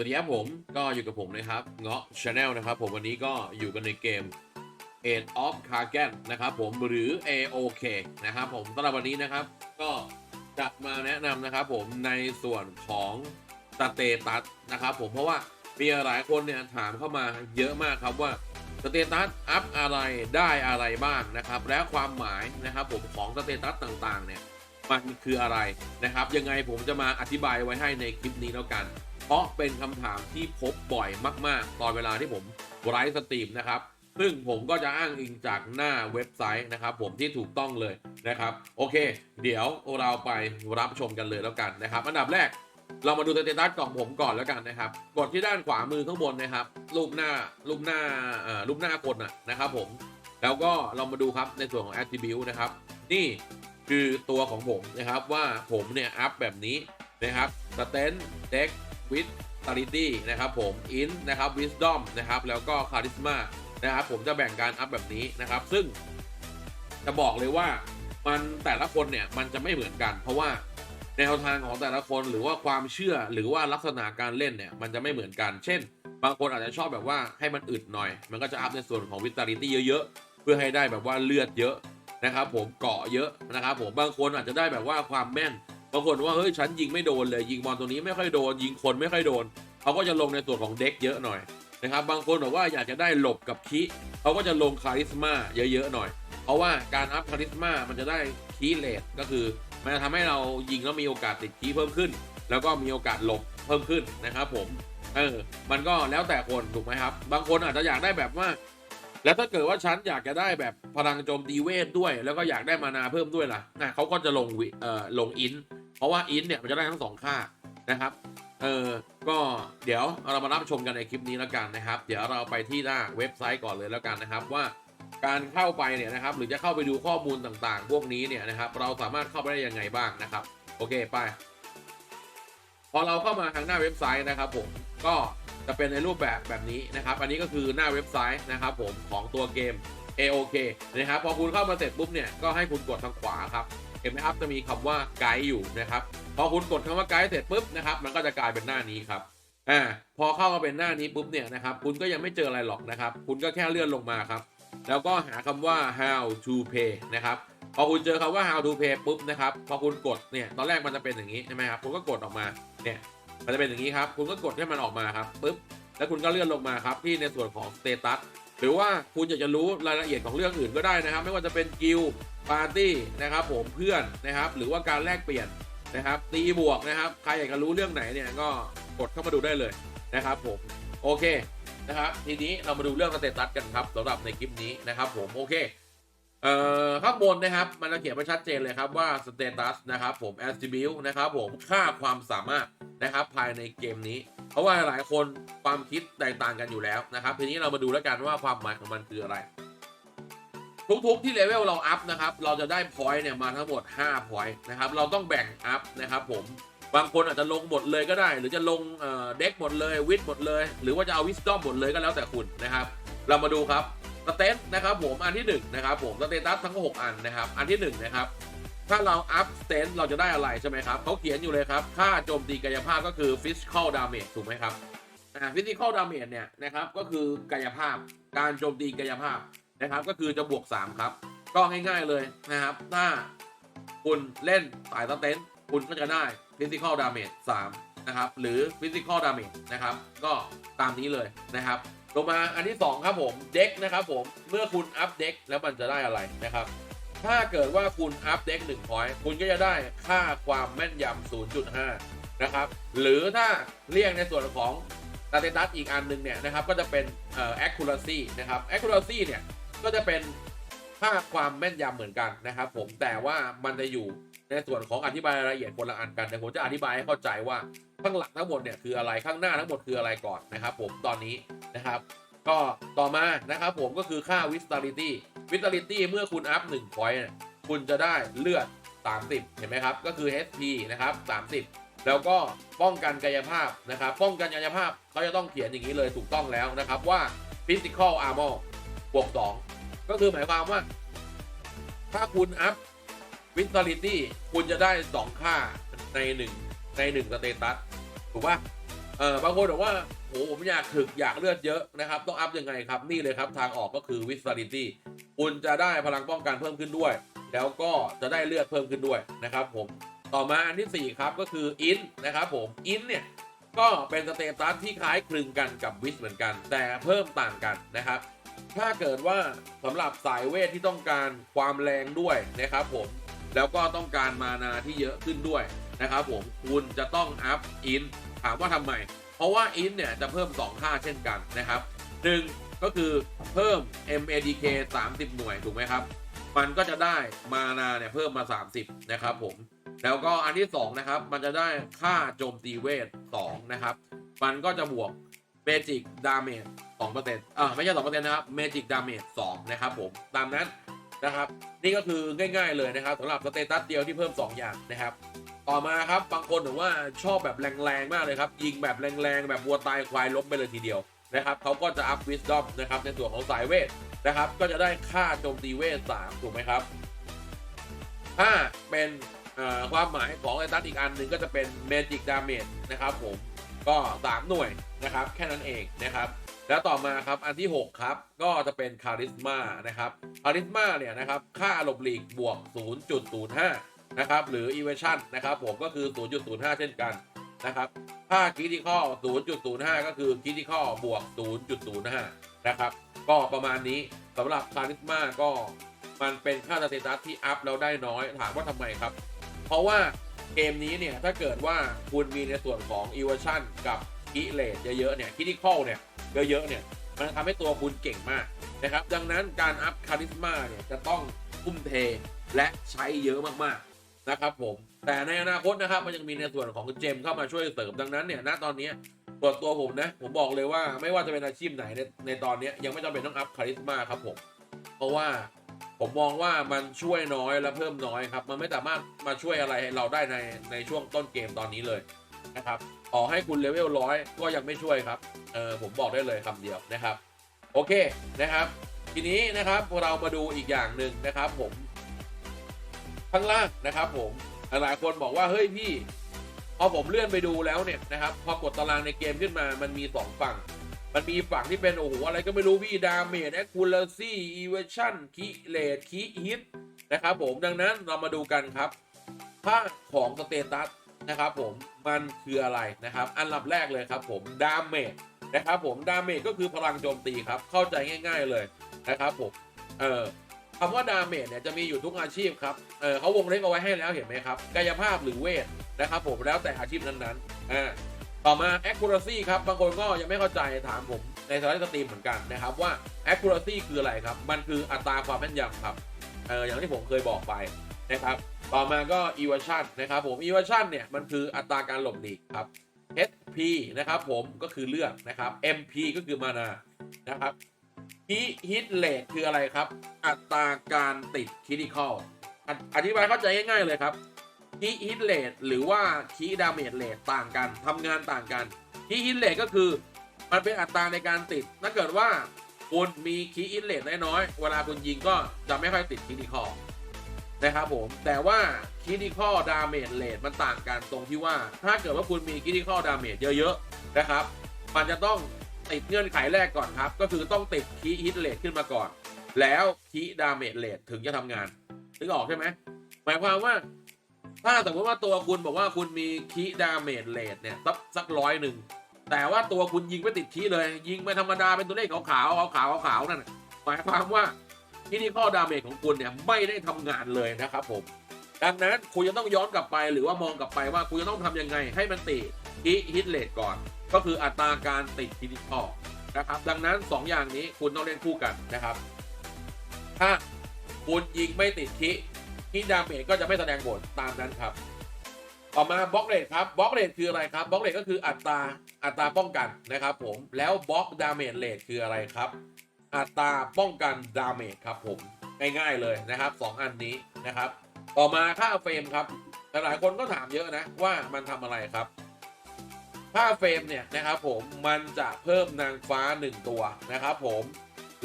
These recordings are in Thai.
สวัสดีครับผมก็อยู่กับผมนะครับเงาะชาแนลนะครับผมวันนี้ก็อยู่กันในเกม Age of c a r g a n นะครับผมหรือ AOK นะครับผมสำหรับวันนี้นะครับ ก็จะมาแนะนำนะครับผมในส่วนของสเตตัสนะครับผมเพราะว่ามีหลายคนเนี่ยถามเข้ามาเยอะมากครับว่าสเตตัสอัพอะไรได้อะไรบ้างนะครับและความหมายนะครับผมของสเตตัสต่างๆเนี่ยมันคืออะไรนะครับ ยังไงผมจะมาอธิบายไว้ให้ในคลิปนี้แล้วกัน เพราะเป็นคำถามที่พบบ่อยมาก ๆ ตอนเวลาที่ผมไลฟ์สตรีมนะครับซึ่งผมก็จะอ้างอิงจากหน้าเว็บไซต์นะครับ ผมที่ถูกต้องเลยนะครับ โอเค เดี๋ยวเราไปรับชมกันเลยแล้วกันนะครับ อันดับแรกเรามาดูสเตตัสของผมก่อนแล้วกันนะครับ กดที่ด้านขวามือข้างบนนะครับ รูปหน้ารูปหน้าเอ่อรูปหน้าคนนะครับผมแล้วก็เรามาดูครับในส่วนของ attribute นะครับ นี่คือตัวของผมนะครับว่าผมเนี่ยอัพแบบนี้นะครับ strength dex with a l i t y นะครับผม in นะครับ wisdom นะครับแล้วก็ charisma นะครับผมจะแบ่งการอัพแบบนี้นะครับ ซึ่งจะบอกเลยว่ามันแต่ละคนเนี่ยมันจะไม่เหมือนกัน เพราะว่าแนวทางของแต่ละคนหรือว่าความเชื่อหรือว่าลักษณะการเล่นเนี่ยมันจะไม่เหมือนกัน เช่น บางคนอาจจะชอบแบบว่าให้มันอึดหน่อย มันก็จะอัพในส่วนของ vitality เยอะๆ เพื่อให้ได้แบบว่าเลือดเยอะนะครับผมเกาะเยอะนะครับผมบางคนอาจจะได้แบบว่าความแม่น บางคนว่าเฮ้ยฉันยิงไม่โดนเลยยิงบอลตัวนี้ไม่ค่อยโดน ยิงคนไม่ค่อยโดนเขาก็จะลงในส่วนของเด็กเยอะหน่อยนะครับบางคนบอกว่าอยากจะได้หลบกับคีเขาก็จะลงคาริสมาเยอะๆหน่อย เพราะว่าการอัพคาริสมามันจะได้คีเลทก็คือมันจะทำให้เรายิงแล้วมีโอกาสติดคีเพิ่มขึ้น แล้วก็มีโอกาสหลบเพิ่มขึ้นนะครับผมเออมันก็แล้วแต่คนถูกไหมครับ บางคนอาจจะอยากได้แบบว่า แล้วถ้าเกิดว่าฉันอยากจะได้แบบพลังโจมตีเวทด้วย แล้วก็อยากได้มานาเพิ่มด้วยล่ะนะเขาก็จะลงวิเอ่อลงอิน เพราะว่าอินเนี่ยมันจะได้ทั้งสองค่านะครับ เออก็เดี๋ยวเรามารับชมกันในคลิปนี้แล้วกันนะครับ เดี๋ยวเราไปที่หน้าเว็บไซต์ก่อนเลยแล้วกันนะครับว่าการเข้าไปเนี่ยนะครับ หรือจะเข้าไปดูข้อมูลต่างๆ พวกนี้เนี่ยนะครับ เราสามารถเข้าไปได้ยังไงบ้างนะครับ โอเคไป พอเราเข้ามาทางหน้าเว็บไซต์นะครับผมก็จะเป็นในรูปแบบแบบนี้นะครับ อันนี้ก็คือหน้าเว็บไซต์นะครับ ผมของตัวเกม AOK นะครับพอคุณเข้ามาเสร็จปุ๊บเนี่ยก็ให้คุณกดทางขวาครับ เห็นไหมครับจะมีคำว่าไกด์อยู่นะครับพอคุณกดคำว่าไกด์เสร็จปุ๊บนะครับมันก็จะกลายเป็นหน้านี้ครับอ่าพอเข้ามาเป็นหน้านี้ปุ๊บเนี่ยนะครับคุณก็ยังไม่เจออะไรหรอกนะครับ คุณก็แค่เลื่อนลงมาครับ แล้วก็หาคำว่า how to pay นะครับพอคุณเจอคำว่า how to pay ปุ๊บนะครับพอคุณกดเนี่ยตอนแรกมันจะเป็นอย่างนี้ใช่ไหมครับคุณก็กดออกมาเนี่ยมันจะเป็นอย่างนี้ครับ คุณก็กดให้มันออกมาครับปุ๊บแล้วคุณก็เลื่อนลงมาครับที่ในส่วนของ status หรือว่าคุณอยากจะรู้รายละเอียดของเรื่องอื่นก็ได้นะครับ ไม่ว่าจะเป็นกิลปาร์ตี้นะครับ ผมเพื่อนนะครับ หรือว่าการแลกเปลี่ยนนะครับตีบวกนะครับใครอยากจะรู้เรื่องไหนเนี่ยก็กดเข้ามาดูได้เลยนะครับ ผมโอเคนะครับ ทีนี้เรามาดูเรื่องสเตตัสกันครับสำหรับในคลิปนี้นะครับ ผมโอเค เอ่อข้างบนนะครับ มันจะเขียนไว้ชัดเจนเลยครับว่าสเตตัสนะครับผม attribute นะครับผมค่าความสามารถนะครับภายในเกมนี้ เพราะว่าหลายคนความคิดแตกต่างกันอยู่แล้วนะครับ ทีนี้เรามาดูแล้วกันว่าความหมายของมันคืออะไร ทุกๆที่เลเวลเราอัพนะครับ เราจะได้พอยต์เนี่ยมาทั้งหมด5พอยต์นะครับ เราต้องแบ่งอัพนะครับผมบางคนอาจจะลงหมดเลยก็ได้ หรือจะลงเด็กหมดเลยวิดหมดเลย หรือว่าจะเอาวิสตอมหมดเลยก็แล้วแต่คุณนะครับ เรามาดูครับ สเตตนะครับผมอันที่หนึ่งนะครับผมสเตตัสทั้งหกอันนะครับอันที่หนึ่งนะครับถ้าเราอัพสเตนเราจะได้อะไรใช่ไหมครับเขาเขียนอยู่เลยครับ ค่าโจมตีกายภาพก็คือ physical damage ถูกไหมครับอ่า physical damage เนี่ยนะครับก็คือกายภาพการโจมตีกายภาพนะครับ ก็คือจะบวก 3 ครับ ก็ง่ายๆเลยนะครับ ถ้าคุณเล่นสายสเตนคุณก็จะได้ physical damage 3นะครับหรือ physical damage นะครับ ก็ตามนี้เลยนะครับ ลงมาอันที่ 2 ครับผมเด็กนะครับผมเมื่อคุณอัพเด็กแล้วมันจะได้อะไรนะครับ ถ้าเกิดว่าคุณอัพเด็ก1 point คุณก็จะได้ค่าความแม่นยำ0.5 นะครับ หรือถ้าเรียกในส่วนของสเตตัสอีกอันหนึ่งเนี่ยนะครับก็จะเป็นเอ่อ accuracy นะครับ accuracy เนี่ยก็จะเป็นค่าความแม่นยำเหมือนกันนะครับผมแต่ว่ามันจะอยู่ในส่วนของอธิบายรายละเอียดคนละอันกันแต่ผมจะอธิบายให้เข้าใจว่าข้างหลังทั้งหมดเนี่ยคืออะไรข้างหน้าทั้งหมดคืออะไรก่อนนะครับผมตอนนี้ นะครับ ก็ต่อมานะครับผมก็คือค่า vitality vitality เมื่อคุณอัพ1 point เนี่ยคุณจะได้เลือด 30 เห็นไหมครับ ก็คือ HP นะครับ 30 แล้วก็ป้องกันกายภาพนะครับ ป้องกันกายภาพเขาจะต้องเขียนอย่างนี้เลยถูกต้องแล้วนะครับว่า physical armor บวก 2 ก็คือหมายความว่า ถ้าคุณอัพ vitality คุณจะได้ 2 ค่าใน 1 ใน1สเตตัสถูกป่ะเออบางคนบอกว่า โหผมอยากถึกอยากเลือดเยอะนะครับ ต้องอัพยังไงครับ นี่เลยครับทางออกก็คือวิส a ลิตี้คุณจะได้พลังป้องกันเพิ่มขึ้นด้วย แล้วก็จะได้เลือดเพิ่มขึ้นด้วยนะครับผมต่อมาอันทีสี่ 4 ครับก็คืออินนะครับผมอินเนี่ยก็เป็นสเตตัสที่คล้ายคลึงกันกับวิสเหมือนกัน แต่เพิ่มต่างกันนะครับ ถ้าเกิดว่าสำหรับสายเวทที่ต้องการความแรงด้วยนะครับผมแล้วก็ต้องการมานาที่เยอะขึ้นด้วยนะครับผมคุณจะต้องอัพอินถามว่าทำไม เพราะว่าอินเนี่ยจะเพิ่ม 2 ค่าเช่นกันนะครับหนึ่งก็คือเพิ่ม MADK 30 หน่วยถูกไหมครับ มันก็จะได้มานาเนี่ยเพิ่มมา 30 นะครับผม แล้วก็อันที่ 2 นะครับ มันจะได้ค่าโจมตีเวท2นะครับ มันก็จะบวกเมจิกดาเมจ2%อ่าไม่ใช่2%นะครับเมจิกดาเมจ2นะครับผม ตามนั้นนะครับ นี่ก็คือง่าย ๆเลยนะครับสำหรับสเตตัสเดียวที่เพิ่ม 2 อย่างนะครับ ต่อมาครับบางคนถือว่าชอบแบบแรงๆมากเลยครับ ยิงแบบแรงๆแบบวัวตายควายล้มไปเลยทีเดียวนะครับเขาก็จะอัพวิส d อมนะครับในส่วนของสายเวทนะครับ ก็จะได้ค่าโจมตีเวท3ถูกไหมครับ ถ้าเป็นความหมายของไอตัสอีกอันหนึ่งก็จะเป็น Magic Damage นะครับผมก็ 3 หน่วยนะครับ แค่นั้นเองนะครับแล้วต่อมาครับอันที่ 6 ครับ ก็จะเป็นคาริสมานะครับคาริสมาเนี่ยนะครับค่าหลบหลีกบวก 0.05 นะครับ หรือ evasion นะครับ ผมก็คือ 0.05 เช่นกันนะครับค่า critical 0.05 ก็คือ critical บวก 0.05 นะครับ ก็ประมาณนี้สำหรับคาริสมาก็มันเป็นค่าสเตตัสที่อัพแล้วได้น้อยถามว่าทำไมครับ เพราะว่าเกมนี้เนี่ย ถ้าเกิดว่าคุณมีในส่วนของ evasion กับคิเลตเยอะๆเนี่ย critical เนี่ยเยอะๆเนี่ยมันทำให้ตัวคุณเก่งมากนะครับ ดังนั้นการอัพคาริสมาเนี่ยจะต้องทุ่มเทและใช้เยอะมากๆ นะครับผมแต่ในอนาคตนะครับมันยังมีในส่วนของเจมเข้ามาช่วยเสริมดังนั้นเนี่ยณตอนนี้ตัวตัวผมนะผมบอกเลยว่าไม่ว่าจะเป็นอาชีพไหนในในตอนนี้ยังไม่จำเป็นต้องอัพคาริสมาครับผมเพราะว่าผมมองว่ามันช่วยน้อยและเพิ่มน้อยครับ มันไม่สามารถมาช่วยอะไรเราได้ในในช่วงต้นเกมตอนนี้เลยนะครับต่อให้คุณเลเวลร้อยก็ยังไม่ช่วยครับเออผมบอกได้เลยคำเดียวนะครับ โอเคนะครับ ทีนี้นะครับเรามาดูอีกอย่างหนึ่งนะครับ ผม ข้างล่างนะครับผมหลายคนบอกว่าเฮ้ยพี่พอผมเลื่อนไปดูแล้วเนี่ยนะครับพอกดตารางในเกมขึ้นมามันมีสองฝั่ง มันมีฝั่งที่เป็นโอ้โหอะไรก็ไม่รู้พี่ดาเมจแอคคูลซี่อีเวชั่นคีเลดคีฮิตนะครับผมดังนั้นเรามาดูกันครับค่าของสเตตัสนะครับผมมันคืออะไรนะครับ อันดับแรกเลยครับผมดาเมจนะครับผมดาเมจก็คือพลังโจมตีครับเข้าใจง่าย ๆเลยนะครับผมเออ คำว่าดาเมจเนี่ยจะมีอยู่ทุกอาชีพครับ เออเขาวงเล็บเอาไว้ให้แล้วเห็นไหมครับ กายภาพหรือเวทนะครับผมแล้วแต่อาชีพนั้นๆ อ่า ต่อมา accuracy ครับ บางคนก็ยังไม่เข้าใจถามผมในสไลด์สตรีมเหมือนกันนะครับว่า accuracy คืออะไรครับ มันคืออัตราความแม่นยำครับ เอออย่างที่ผมเคยบอกไปนะครับ ต่อมาก็ evasion นะครับผม evasion เนี่ยมันคืออัตราการหลบหลีกครับ HP นะครับผมก็คือเลือดนะครับ MP ก็คือมานานะครับ Key hit rate คืออะไรครับ อัตราการติด critical ออธิบายเข้าใจง่ายๆเลยครับ Key hit rate หรือว่า Key damage rate ต่างกันทำงานต่างกัน Key hit rate ก็คือ มันเป็นอัตราในการติดถ้าเกิดว่าคุณมี Key hit rate น้อยๆ เวลาคุณยิงก็จะไม่ค่อยติด critical นะครับผม แต่ว่า critical damage rate มันต่างกันตรงที่ว่า ถ้าเกิดว่าคุณมี critical damage เยอะๆนะครับ มันจะต้อง ติดเงื่อนไขแรกก่อนครับ ก็คือต้องติด key hit rate ขึ้นมาก่อน แล้ว key damage rate ถึงจะทำงานนึกออกใช่ไหมหมายความว่า ถ้าสมมติว่าตัวคุณบอกว่าคุณมี key damage rate เนี่ยสักสักร้อยหนึ่งแต่ว่าตัวคุณยิงไม่ติดคีเลย ยิงไม่ธรรมดาเป็นตัวเลขขาวๆขาวๆขาวๆนั่นหมายความว่าที่นี่ข้อดาเมจของคุณเนี่ยไม่ได้ทำงานเลยนะครับผมดังนั้นคุณจะต้องย้อนกลับไปหรือว่ามองกลับไปว่าคุณจะต้องทำยังไงให้มันติดฮิฮิตเลทก่อน ก็คืออัตราการติดคิดิคออกนะครับ ดังนั้น 2 อย่างนี้คุณต้องเล่นคู่กันนะครับ ถ้าคุณยิงไม่ติดคิคิดาเมจก็จะไม่แสดงผลตามนั้นครับ ต่อมาบล็อกเลทครับบล็อกเลทคืออะไรครับบล็อกเลทก็คืออัตราอัตราป้องกันนะครับ ผมแล้วบล็อกดาเมจเลทคืออะไรครับ อัตราป้องกันดาเมจครับผมง่ายๆเลยนะครับ 2 อันนี้นะครับ ต่อมาค่าเฟรมครับหลายๆคนก็ถามเยอะนะว่ามันทำอะไรครับาเฟรมเนี่ยนะครับผมมันจะเพิ่มนางฟ้า 1 ตัวนะครับผม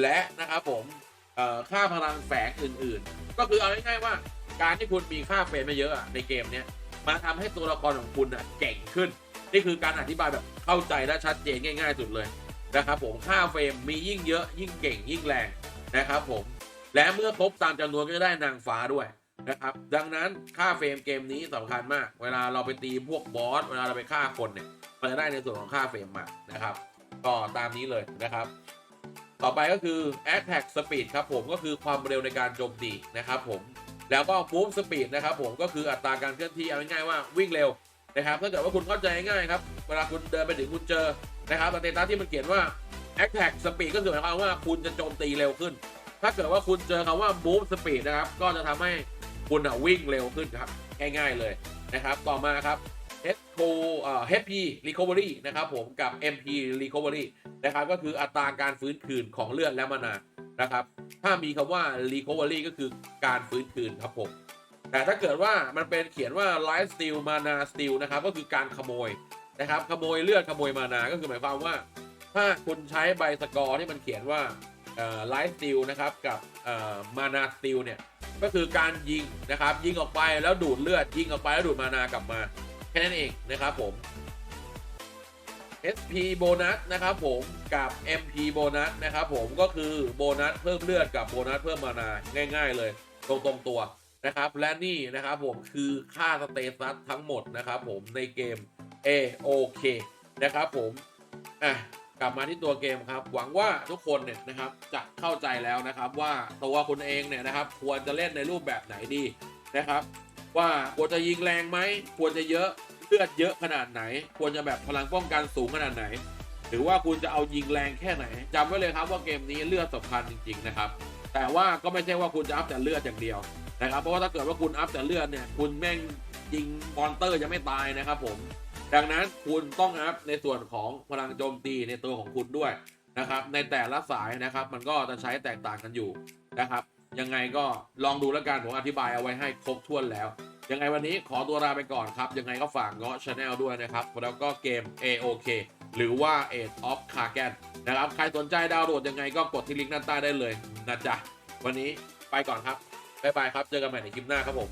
และนะครับผมค่าพลังแฝงอื่นๆ ก็คือเอาง่ายๆว่าการที่คุณมีค่าเฟรมม่เยอะในเกมเนี้ยมาทำให้ตัวละครของคุณอะเก่งขึ้น นี่คือการอธิบายแบบเข้าใจและชัดเจนง่ายๆสุดเลยนะครับผมค่าเฟรมมียิ่งเยอะยิ่งเก่งยิ่งแรงนะครับผมและเมื่อครบตามจำนวนก็จะได้นางฟ้าด้วยนะครับดังนั้นค่าเฟรมเกมนี้สำคัญมาก เวลาเราไปตีพวกบอสเวลาเราไปฆ่าคนเนี่ย มันจะได้ในส่วนของค่าเฟรมมานะครับ ก็ตามนี้เลยนะครับ ต่อไปก็คือ attack speed ครับผมก็คือความเร็วในการโจมตีนะครับผมแล้วก็ move speed นะครับผมก็คืออัตราการเคลื่อนที่เอาง่ายๆว่าวิ่งเร็วนะครับถ้าเกิดว่าคุณเข้าใจง่ายๆครับเวลาคุณเดินไปถึงคุณเจอนะครับสเตตัสที่มันเขียนว่า attack speed ก็คือหมายความว่าคุณจะโจมตีเร็วขึ้น ถ้าเกิดว่าคุณเจอคำว่า move speed นะครับก็จะทำให้คุณวิ่งเร็วขึ้นครับง่าย ๆเลยนะครับ ต่อมาครับ HP เอ่อ HP recovery นะครับผมกับ MP recovery นะครับก็คืออัตราการฟื้นคืนของเลือดและมานานะครับ ถ้ามีคำว่า recovery ก็คือการฟื้นคืนครับผม แต่ถ้าเกิดว่ามันเป็นเขียนว่า life steal mana steal นะครับก็คือการขโมยนะครับขโมยเลือดขโมยมานา ก็คือหมายความว่า ถ้าคุณใช้ใบสกอร์ที่มันเขียนว่าเอ่อ life steal นะครับกับเอ่อ mana steal เนี่ยก็คือการยิงนะครับยิงออกไปแล้วดูดเลือดยิงออกไปแล้วดูดมานากลับมา แค่นั้นเองนะครับผม SP โบนัสนะครับผมกับ MP โบนัสนะครับผมก็คือโบนัสเพิ่มเลือดกับโบนัสเพิ่มมานาง่าย ๆ เลยตรงๆตัวนะครับ และนี่นะครับผมคือค่าสเตตัสทั้งหมดนะครับผมในเกม AOK นะครับผมอะกลับมาที่ตัวเกมครับ หวังว่าทุกคนเนี่ยนะครับจะเข้าใจแล้วนะครับว่าตัวคุณเองเนี่ยนะครับควรจะเล่นในรูปแบบไหนดีนะครับ ว่าควรจะยิงแรงไหมควรจะเยอะเลือดเยอะขนาดไหน ควรจะแบบพลังป้องกันสูงขนาดไหน หรือว่าคุณจะเอายิงแรงแค่ไหนจำไว้เลยครับว่าเกมนี้เลือดสำคัญจริง ๆ นะครับ แต่ว่าก็ไม่ใช่ว่าคุณจะอัพแต่เลือดอย่างเดียวนะครับเพราะว่าถ้าเกิดว่าคุณอัพแต่เลือดเนี่ยคุณแม่งยิงมอนเตอร์ยังไม่ตายนะครับผมดังนั้นคุณต้องอัพในส่วนของพลังโจมตีในตัวของคุณด้วยนะครับในแต่ละสายนะครับมันก็จะใช้แตกต่างกันอยู่นะครับ ยังไงก็ลองดูแล้วกันผมอธิบายเอาไว้ให้ครบถ้วนแล้ว ยังไงวันนี้ขอตัวลาไปก่อนครับ ยังไงก็ฝากเงาะชาแนลด้วยนะครับ แล้วก็เกม AOK หรือว่า Age of k a g a n นะครับ ใครสนใจดาวน์โหลดยังไงก็กดที่ลิงก์ด้านใต้ได้เลยนะจ๊ะ วันนี้ไปก่อนครับ บ๊ายบายครับ เจอกันใหม่ในคลิปหน้าครับผม